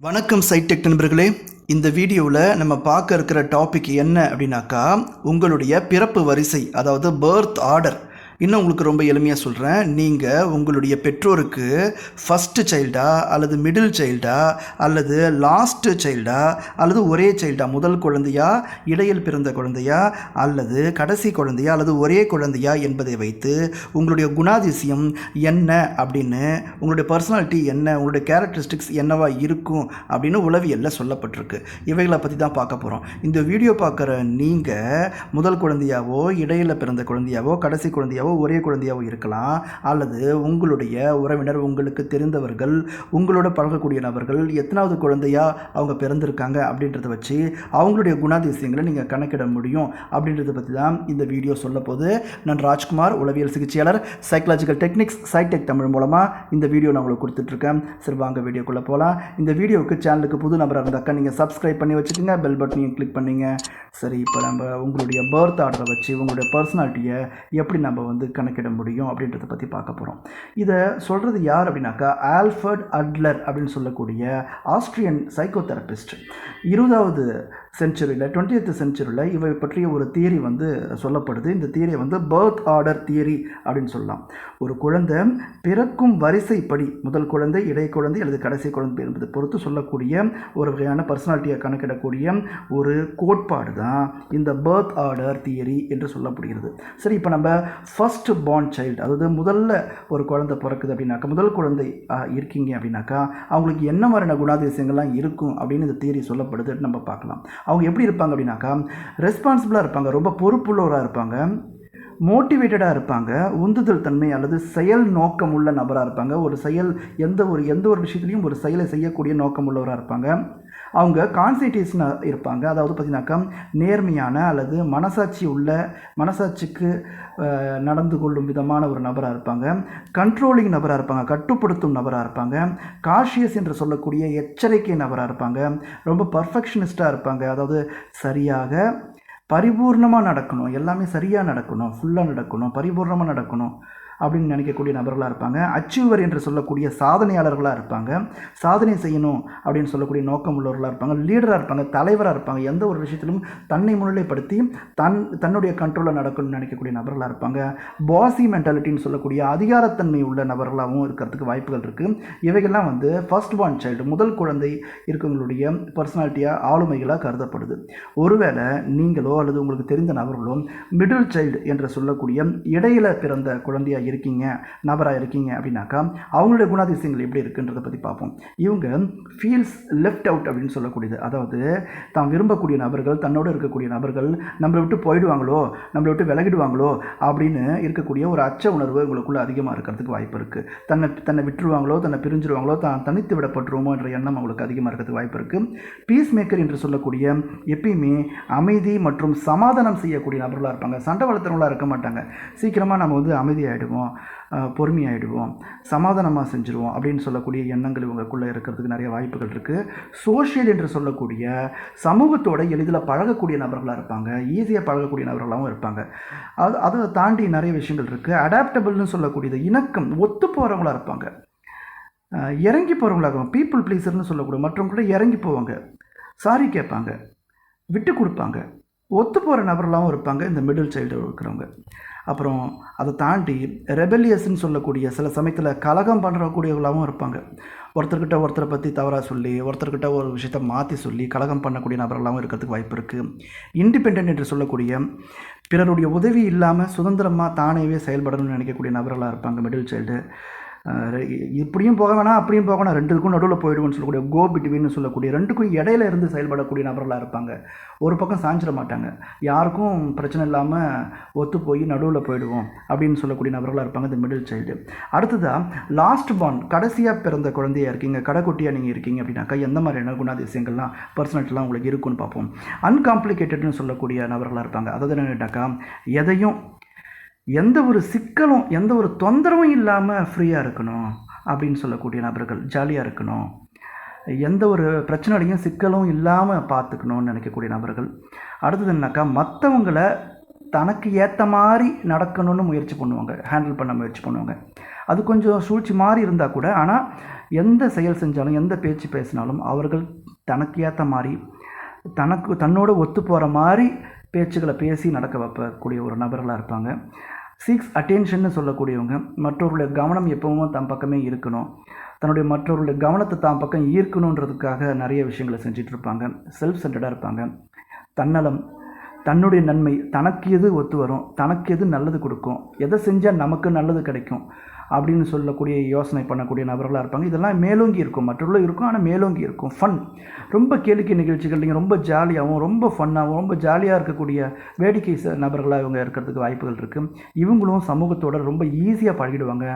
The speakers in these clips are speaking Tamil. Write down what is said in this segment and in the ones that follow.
வணக்கம் சைடெக் நண்பர்களே. இந்த வீடியோவில் நம்ம பார்க்க இருக்கிற டாபிக் என்ன அப்படின்னாக்கா உங்களுடைய பிறப்பு வரிசை அதாவது பர்த் ஆர்டர் இன்னும் உங்களுக்கு ரொம்ப எளிமையாக சொல்கிறேன் நீங்கள் உங்களுடைய பெற்றோருக்கு ஃபஸ்ட்டு சைல்டா அல்லது மிடில் சைல்டா அல்லது லாஸ்ட்டு சைல்டா அல்லது ஒரே சைல்டா முதல் குழந்தையா இடையில் பிறந்த குழந்தையா அல்லது கடைசி குழந்தையா அல்லது ஒரே குழந்தையா என்பதை வைத்து உங்களுடைய குணாதிசயம் என்ன அப்படின்னு உங்களுடைய பர்சனாலிட்டி என்ன உங்களுடைய கேரக்டரிஸ்டிக்ஸ் என்னவா இருக்கும் அப்படின்னு உளவியலில் சொல்லப்பட்டிருக்கு. இவைகளை பற்றி தான் பார்க்க போகிறோம் இந்த வீடியோ பார்க்குற நீங்கள் முதல் குழந்தையாவோ இடையில் பிறந்த குழந்தையாவோ கடைசி குழந்தையாவோ ஒரே குழந்தையாவோ இருக்கலாம். அல்லது உங்களுடைய உறவினர் உங்களுக்கு தெரிந்தவர்கள் உங்களோட பழகக்கூடிய நபர்கள் எத்தனாவது குழந்தையாக அவங்க பிறந்திருக்காங்க அப்படின்றத வச்சு அவங்களுடைய குணாதிசயங்களை நீங்கள் கணக்கிட முடியும் அப்படின்றத பற்றி தான் இந்த வீடியோ சொல்ல போது நான் ராஜ்குமார் உளவியல் சிகிச்சையாளர் சைக்கலாஜிக்கல் டெக்னிக்ஸ் சைடெக் தமிழ் மூலமாக இந்த வீடியோ நான் உங்களுக்கு கொடுத்துட்ருக்கேன் சரி வாங்க வீடியோக்குள்ளே போகலாம் இந்த வீடியோவுக்கு சேனலுக்கு புது நபராக இருந்தாக்கா நீங்கள் சப்ஸ்கிரைப் பண்ணி வச்சுக்கோங்க. பெல் பட்டனையும் கிளிக் பண்ணிங்க. சரி இப்போ நம்ம உங்களுடைய பர்த் ஆர்டரை வச்சு உங்களுடைய பர்சனாலிட்டியை எப்படி நம்ம வந்து வந்து கணக்கிட முடியும் அப்படின்றத பற்றி பார்க்க போகிறோம் இதை சொல்கிறது யார் அப்படின்னாக்கா ஆல்ஃபர்ட் அட்லர் அப்படின்னு சொல்லக்கூடிய ஆஸ்ட்ரியன் சைக்கோதெரபிஸ்ட். இருபதாவது செஞ்சுரியில் டுவெண்ட்டி செஞ்சுரியில் இவை பற்றிய ஒரு தியரி வந்து சொல்லப்படுது. இந்த தியரியை வந்து பர்த் ஆர்டர் தியரி அப்படின்னு சொல்லலாம். ஒரு குழந்தை பிறக்கும் வரிசைப்படி முதல் குழந்தை இடை குழந்தை அல்லது கடைசி குழந்தை என்பதை பொறுத்து சொல்லக்கூடிய ஒரு வகையான பர்சனாலிட்டியை கணக்கிடக்கூடிய ஒரு கோட்பாடு தான் இந்த பர்த் ஆர்டர் தியரி என்று சொல்லப்படுகிறது. சரி இப்போ நம்ம ஃபர்ஸ்ட் பார்ன் சைல்டு அதாவது முதல்ல ஒரு குழந்தை பிறக்குது அப்படின்னாக்கா முதல் குழந்தை இருக்கீங்க அப்படின்னாக்கா அவங்களுக்கு என்ன மாதிரியான குணாதிசயங்கள்லாம் இருக்கும் அப்படின்னு இந்த தியரி சொல்லப்படுதுன்னு நம்ம பார்க்கலாம். அவங்க எப்படி இருப்பாங்க அப்படின்னாக்கா ரெஸ்பான்சிபிளாக இருப்பாங்க ரொம்ப பொறுப்புள்ளவராக இருப்பாங்க மோட்டிவேட்டடாக இருப்பாங்க உந்துதல் தன்மை அல்லது செயல் நோக்கம் உள்ள நபராக இருப்பாங்க. ஒரு செயல் எந்த ஒரு எந்த ஒரு விஷயத்துலையும் ஒரு செயலை செய்யக்கூடிய நோக்கம் உள்ளவராக இருப்பாங்க. அவங்க கான்சன்ட்ரேஷனாக இருப்பாங்க. அதாவது பார்த்தீங்கன்னாக்கா நேர்மையான அல்லது மனசாட்சி உள்ள மனசாட்சிக்கு நடந்து கொள்ளும் விதமான ஒரு நபராக இருப்பாங்க. கண்ட்ரோலிங் நபராக இருப்பாங்க. கட்டுப்படுத்தும் நபராக இருப்பாங்க. காஷியஸ் என்று சொல்லக்கூடிய எச்சரிக்கை நபராக இருப்பாங்க. ரொம்ப பர்ஃபெக்ஷனிஸ்டாக இருப்பாங்க. அதாவது சரியாக பரிபூர்ணமாக நடக்கணும். எல்லாமே சரியாக நடக்கணும். ஃபுல்லாக நடக்கணும். பரிபூர்ணமாக நடக்கணும். அப்படின்னு நினைக்கக்கூடிய நபர்களாக இருப்பாங்க. அச்சீவர் என்று சொல்லக்கூடிய சாதனையாளர்களாக இருப்பாங்க. சாதனை செய்யணும் அப்படின்னு சொல்லக்கூடிய நோக்கம் உள்ளவர்களாக இருப்பாங்க லீடராக இருப்பாங்க. தலைவராக இருப்பாங்க. எந்த ஒரு விஷயத்திலும் தன்னை முன்னிலைப்படுத்தி தன் தன்னுடைய கண்ட்ரோலில் நடக்கணும்னு நினைக்கக்கூடிய நபர்களாக இருப்பாங்க. பாசி மென்டாலிட்டின்னு சொல்லக்கூடிய அதிகாரத்தன்மை உள்ள நபர்களாகவும் இருக்கிறதுக்கு வாய்ப்புகள் இருக்குது இவைகள்லாம் வந்து ஃபர்ஸ்ட் பார்ன் சைல்டு முதல் குழந்தை இருக்கவங்களுடைய பர்சனாலிட்டியாக ஆளுமைகளாக கருதப்படுது. ஒருவேளை நீங்களோ அல்லது உங்களுக்கு தெரிந்த நபர்களோ மிடில் சைல்டு என்று சொல்லக்கூடிய இடையில பிறந்த குழந்தையாக இருக்கீங்க நபராக இருக்கீங்க அப்படின்னாக்கா அவங்களுடைய குணாதிசயங்கள் எப்படி இருக்குன்றதை பற்றி பார்ப்போம். இவங்க ஃபீல்ஸ் லெஃப்ட் அவுட் அப்படின்னு சொல்லக்கூடியது. அதாவது தான் விரும்பக்கூடிய நபர்கள் தன்னோடு இருக்கக்கூடிய நபர்கள் நம்மளை விட்டு போயிடுவாங்களோ நம்மளை விட்டு விலகிடுவாங்களோ அப்படின்னு இருக்கக்கூடிய ஒரு அச்ச உணர்வு உங்களுக்குள்ளே அதிகமாக இருக்கிறதுக்கு வாய்ப்பு இருக்குது தன்னை தன்னை விட்டுருவாங்களோ தன்னை பிரிஞ்சிருவாங்களோ தான் தனித்து விடப்பட்டுருவோமோ என்ற எண்ணம் அவங்களுக்கு அதிகமாக இருக்கிறதுக்கு வாய்ப்பு இருக்குது பீஸ் மேக்கர் என்று சொல்லக்கூடிய எப்பயுமே அமைதி மற்றும் சமாதானம் செய்யக்கூடிய நபர்களாக இருப்பாங்க. சண்டை வளர்த்துறவங்களாக இருக்க மாட்டாங்க. சீக்கிரமாக நம்ம வந்து அமைதியாகிடுவோம் பொறுமையாயிடுவோம் சமாதானமாக செஞ்சுருவோம் அப்படின்னு சொல்லக்கூடிய எண்ணங்கள் இவங்களுக்குள்ளே இருக்கிறதுக்கு நிறைய வாய்ப்புகள் இருக்குது சோஷியல் என்று சொல்லக்கூடிய சமூகத்தோட எளிதில் பழகக்கூடிய நபர்களாக இருப்பாங்க ஈஸியாக பழகக்கூடிய நபர்களாகவும் இருப்பாங்க. அது அதை தாண்டி நிறைய விஷயங்கள் இருக்குது அடாப்டபிள்னு சொல்லக்கூடியது இணக்கம் ஒத்து போகிறவங்களா இருப்பாங்க. இறங்கி போகிறவங்களாக இருக்கும் பீப்புள் ப்ளீஸர்னு சொல்லக்கூடிய மற்றவங்க கூட இறங்கி போவாங்க சாரி கேட்பாங்க விட்டு கொடுப்பாங்க. ஒத்து போகிற நபர்களாகவும் இருப்பாங்க இந்த மிடில் சைல்டு இருக்கிறவங்க. அப்புறம் அதை தாண்டி ரெபெலியஸ்ன்னு சொல்லக்கூடிய சில சமயத்தில் கலகம் பண்ணுறக்கூடியவங்களாகவும் இருப்பாங்க. ஒருத்தர்கிட்ட ஒருத்தரை பற்றி தவறாக சொல்லி ஒருத்தர்கிட்ட ஒரு விஷயத்த மாற்றி சொல்லி கலகம் பண்ணக்கூடிய நபர்களாகவும் இருக்கிறதுக்கு வாய்ப்பு இருக்குது இண்டிபெண்ட் என்று சொல்லக்கூடிய பிறருடைய உதவி இல்லாமல் சுதந்திரமாக தானேவே செயல்படணும்னு நினைக்கக்கூடிய நபர்களாக இருப்பாங்க மிடில் சைல்டு இப்படியும் போக வேணாம் அப்படியும் போக வேணாம். ரெண்டுக்கும் நடுவில் போயிடுவோம்னு சொல்லக்கூடிய கோ பிட்வீன் சொல்லக்கூடிய ரெண்டுக்கும் இடையில இருந்து செயல்படக்கூடிய நபர்களாக இருப்பாங்க. ஒரு பக்கம் சாஞ்சிட மாட்டாங்க. யாருக்கும் பிரச்சனை இல்லாமல் ஒத்து போய் நடுவில் போயிடுவோம் அப்படின்னு சொல்லக்கூடிய நபர்களாக இருப்பாங்க இந்த மிடில் சைல்டு அடுத்ததாக லாஸ்ட் பான் கடைசியாக பிறந்த குழந்தையாக இருக்கீங்க கடைக்குட்டியாக நீங்கள் இருக்கீங்க அப்படின்னாக்கா எந்த மாதிரியான குணாதிசயங்கள்லாம் பர்சனாலிட்டிலாம் உங்களுக்கு இருக்குன்னு பார்ப்போம். அன்காம்ப்ளிகேட்டட்னு சொல்லக்கூடிய நபர்களாக இருப்பாங்க. அதாவது என்னட்டாக்கா எதையும் எந்த ஒரு சிக்கலும் எந்த ஒரு தொந்தரவும் இல்லாமல் ஃப்ரீயாக இருக்கணும் அப்படின்னு சொல்லக்கூடிய நபர்கள் ஜாலியாக இருக்கணும். எந்த ஒரு பிரச்சனையும் சிக்கலும் இல்லாமல் பார்த்துக்கணும்னு நினைக்கக்கூடிய நபர்கள். அடுத்தது என்னக்கா மற்றவங்களை தனக்கு ஏற்ற மாதிரி நடக்கணும்னு முயற்சி பண்ணுவாங்க ஹேண்டில் பண்ண முயற்சி பண்ணுவாங்க. அது கொஞ்சம் சூழ்ச்சி மாதிரி இருந்தால் கூட ஆனால் எந்த செயல் செஞ்சாலும் எந்த பேச்சு பேசினாலும் அவர்கள் தனக்கு ஏற்ற மாதிரி தனக்கு தன்னோட ஒத்து போகிற மாதிரி பேச்சுக்களை பேசி நடக்க வைக்கக்கூடிய ஒரு நபர்களாக இருப்பாங்க. சிக்ஸ் அட்டென்ஷன்னு சொல்லக்கூடியவங்க மற்றவர்களுடைய கவனம் எப்பவும் தன் பக்கமே இருக்கணும். தன்னுடைய மற்றவர்களுடைய கவனத்தை தான் பக்கம் ஈர்க்கணுன்றதுக்காக நிறைய விஷயங்களை செஞ்சிட்ருப்பாங்க செல்ஃப் சென்டர்டாக இருப்பாங்க. தன்னலம் தன்னுடைய நன்மை தனக்கு எது ஒத்து வரும் தனக்கு எது நல்லது கொடுக்கும் எதை செஞ்சால் நமக்கு நல்லது கிடைக்கும் அப்படின்னு சொல்லக்கூடிய யோசனை பண்ணக்கூடிய நபர்களாக இருப்பாங்க. இதெல்லாம் மேலோங்கி இருக்கும். மற்றவர்களும் இருக்கும் ஆனால் மேலோங்கி இருக்கும். ஃபன் ரொம்ப கேளிக்கை நிகழ்ச்சிகள். நீங்கள் ரொம்ப ஜாலியாகவும் ரொம்ப ஃபன்னாகவும் ரொம்ப ஜாலியாக இருக்கக்கூடிய வேடிக்கை நபர்களாக இவங்க இருக்கிறதுக்கு வாய்ப்புகள் இருக்குது இவங்களும் சமூகத்தோட ரொம்ப ஈஸியாக பழகிடுவாங்க.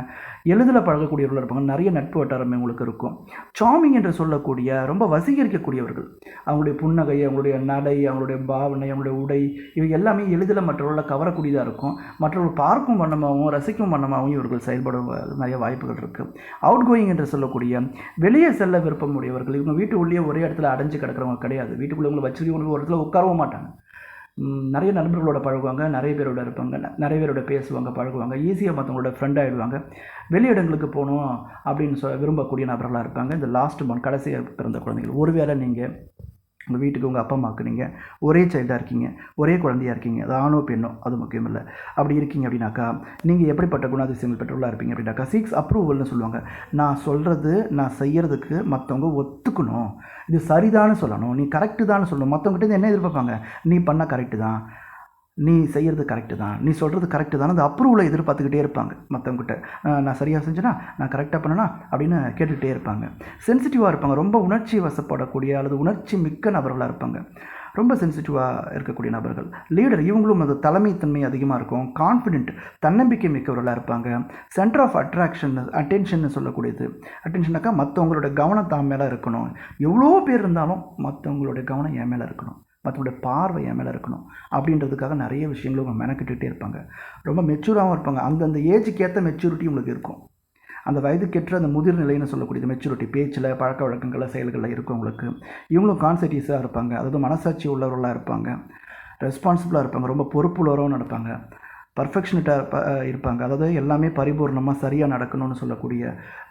எளிதில் பழகக்கூடியவர்களாக இருப்பாங்க. நிறைய நட்பு வட்டாரம் இவங்களுக்கு இருக்கும். சாமிங் என்று சொல்லக்கூடிய ரொம்ப வசீகரிக்கக்கூடியவர்கள். அவங்களுடைய புன்னகை அவங்களுடைய நடை அவங்களுடைய பாவனை அவங்களுடைய உடை இவை எல்லாமே எளிதில் மற்றவர்களை கவரக்கூடியதாக இருக்கும். மற்றவர்கள் பார்க்கும் வண்ணமாகவும் ரசிக்கும் வண்ணமாகவும் இவர்கள் செயல்பட நிறைய வாய்ப்புகள் இருக்குது அவுட் கோயிங் என்று சொல்லக்கூடிய வெளியே செல்ல விருப்பம் உடையவர்கள் இவங்க வீட்டு உள்ளே ஒரே இடத்துல அடைஞ்சு கிடக்கிறவங்க கிடையாது. வீட்டுக்குள்ளே உங்களை வச்சிருக்கவங்க ஒரு இடத்துல உட்காரவும் மாட்டாங்க. நிறைய நண்பர்களோட பழகுவாங்க நிறைய பேரோட இருப்பாங்க நிறைய பேரோட பேசுவாங்க பழகுவாங்க ஈஸியாக மற்றவங்களோட ஃப்ரெண்ட் ஆகிடுவாங்க வெளியிடங்களுக்கு போகணும் அப்படின்னு சொ விரும்பக்கூடிய நபர்களாக இருப்பாங்க. இந்த லாஸ்ட் மந்த் கடைசியாக பிறந்த குழந்தைகள். ஒருவேளை நீங்கள் உங்கள் வீட்டுக்கு உங்கள் அப்பா அம்மாவுக்கு நீங்கள் ஒரே சைல்டாக இருக்கீங்க ஒரே குழந்தையா இருக்கீங்க அது ஆணோ பெண்ணோ அது முக்கியம் இல்லை. அப்படி இருக்கீங்க அப்படின்னாக்கா நீங்கள் எப்படிப்பட்ட குணாதிசயங்கள் பெற்றவர்களாக இருப்பீங்க அப்படின்னாக்கா சிக்ஸ் அப்ரூவல்னு சொல்லுவாங்க. நான் சொல்கிறது நான் செய்கிறதுக்கு மற்றவங்க ஒத்துக்கணும். இது சரிதான்னு சொல்லணும். நீ கரெக்டு தான் சொல்லணும். மற்றவங்ககிட்ட என்ன எதிர்பார்ப்பாங்க? நீ பண்ணால் கரெக்டு தான். நீ செய்கிறது கரெக்டு தான். நீ சொல்கிறது கரெக்டு தான் அந்த அப்ரூவலை எதிர்பார்த்துக்கிட்டே இருப்பாங்க மற்றவங்ககிட்ட நான் சரியாக செஞ்சேனா நான் கரெக்டாக பண்ணனா? அப்படின்னு கேட்டுக்கிட்டே இருப்பாங்க. சென்சிட்டிவாக இருப்பாங்க. ரொம்ப உணர்ச்சி வசப்படக்கூடிய அல்லது உணர்ச்சி மிக்க நபர்களாக இருப்பாங்க. ரொம்ப சென்சிட்டிவாக இருக்கக்கூடிய நபர்கள். லீடர் இவங்களும் அது தலைமைத்தன்மை அதிகமாக இருக்கும். கான்ஃபிடென்ட் தன்னம்பிக்கை மிக்கவர்களாக இருப்பாங்க. சென்டர் ஆஃப் அட்ராக்ஷன் அட்டென்ஷன் சொல்லக்கூடியது. அட்டென்ஷனாக்கா மற்றவங்களோட கவனம் தான் மேலே இருக்கணும். எவ்வளோ பேர் இருந்தாலும் மற்றவங்களுடைய கவனம் என் மேலே இருக்கணும். மற்றவங்களுடைய பார்வை என் மேலே இருக்கணும் அப்படின்றதுக்காக நிறைய விஷயங்களும் அவங்க மெனக்கிட்டுகிட்டே இருப்பாங்க. ரொம்ப மெச்சூராகவும் இருப்பாங்க. அந்தந்த ஏஜுக்கு ஏற்ற மெச்சூரிட்டி உங்களுக்கு இருக்கும். அந்த வயதுக்கேற்ற அந்த முதிர் நிலைன்னு சொல்லக்கூடியது மெச்சூரிட்டி பேச்சில் பழக்க வழக்கங்களில் செயல்களில் இருக்கும் உங்களுக்கு இவங்களும் கான்சன்ட்ரேஸாக இருப்பாங்க. அதாவது மனசாட்சி உள்ளவர்களாக இருப்பாங்க. ரெஸ்பான்சிபிளாக இருப்பாங்க. ரொம்ப பொறுப்புள்ளவரும் நடப்பாங்க. பர்ஃபெக்ஷனிட்டாக இருப்பாங்க. அதாவது எல்லாமே பரிபூர்ணமாக சரியாக நடக்கணும்னு சொல்லக்கூடிய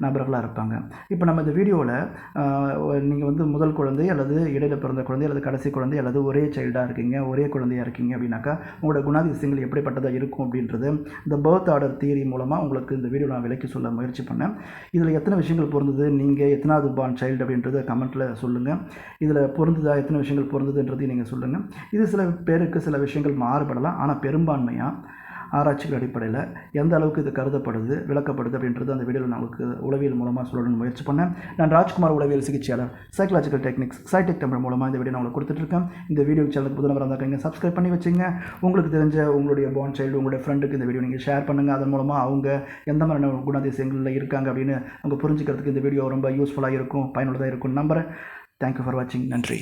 நபர்களாக இருப்பாங்க. இப்போ நம்ம இந்த வீடியோவில் நீங்கள் வந்து முதல் குழந்தை அல்லது இடையில பிறந்த குழந்தை அல்லது கடைசி குழந்தை அல்லது ஒரே சைல்டாக இருக்கீங்க ஒரே குழந்தையாக இருக்கீங்க அப்படின்னாக்கா உங்களோட குணாதிசயங்கள் எப்படிப்பட்டதாக இருக்கும் அப்படின்றது இந்த பர்த் ஆர்டர் தியரி மூலமாக உங்களுக்கு இந்த வீடியோ நான் விலக்கி சொல்ல முயற்சி பண்ணேன். இதில் எத்தனை விஷயங்கள் பொருந்தது நீங்கள் எத்தனாவது பான் சைல்டு அப்படின்றத கமெண்ட்டில் சொல்லுங்கள் இதில் பொருந்ததா எத்தனை விஷயங்கள் பொருந்ததுன்றதையும் நீங்கள் சொல்லுங்கள் இது சில பேருக்கு சில விஷயங்கள் மாறுபடலாம். ஆனால் பெரும்பான்மையாக ஆராய்ச்சிகள் அடிப்படையில் எந்த அளவுக்கு இது கருதப்படுது விளக்கப்படுது அப்படின்றது அந்த வீடியோவில் நான் உங்களுக்கு உளவியல் மூலமாக சொல்லணும்னு முயற்சி பண்ணேன். நான் ராஜ்குமார் உளவியல் சிகிச்சையாளர் சைக்கலாஜிக்கல் டெக்னிக்ஸ் சைடெக் தமிழ் மூலமாக இந்த வீடியோ நான் உங்களுக்கு கொடுத்துட்ருக்கேன் இந்த வீடியோ சேனலுக்கு புது நபராக இருந்தால் சப்ஸ்கிரைப் பண்ணி வச்சுங்க. உங்களுக்கு தெரிஞ்ச உங்களுடைய பாண்ட் சைல்டு உங்களுடைய ஃப்ரெண்டுக்கு இந்த வீடியோ நீங்கள் ஷேர் பண்ணுங்கள் அதன் மூலமாக அவங்க எந்த மாதிரியான குணாதிசயங்களில் இருக்காங்க அப்படின்னு அவங்க புரிஞ்சுக்கிறதுக்கு இந்த வீடியோ ரொம்ப யூஸ்ஃபுல்லாக இருக்கும் பயனுள்ளதாக இருக்கும் நம்புறேன். தேங்க்யூ ஃபார் வாட்சிங் நன்றி.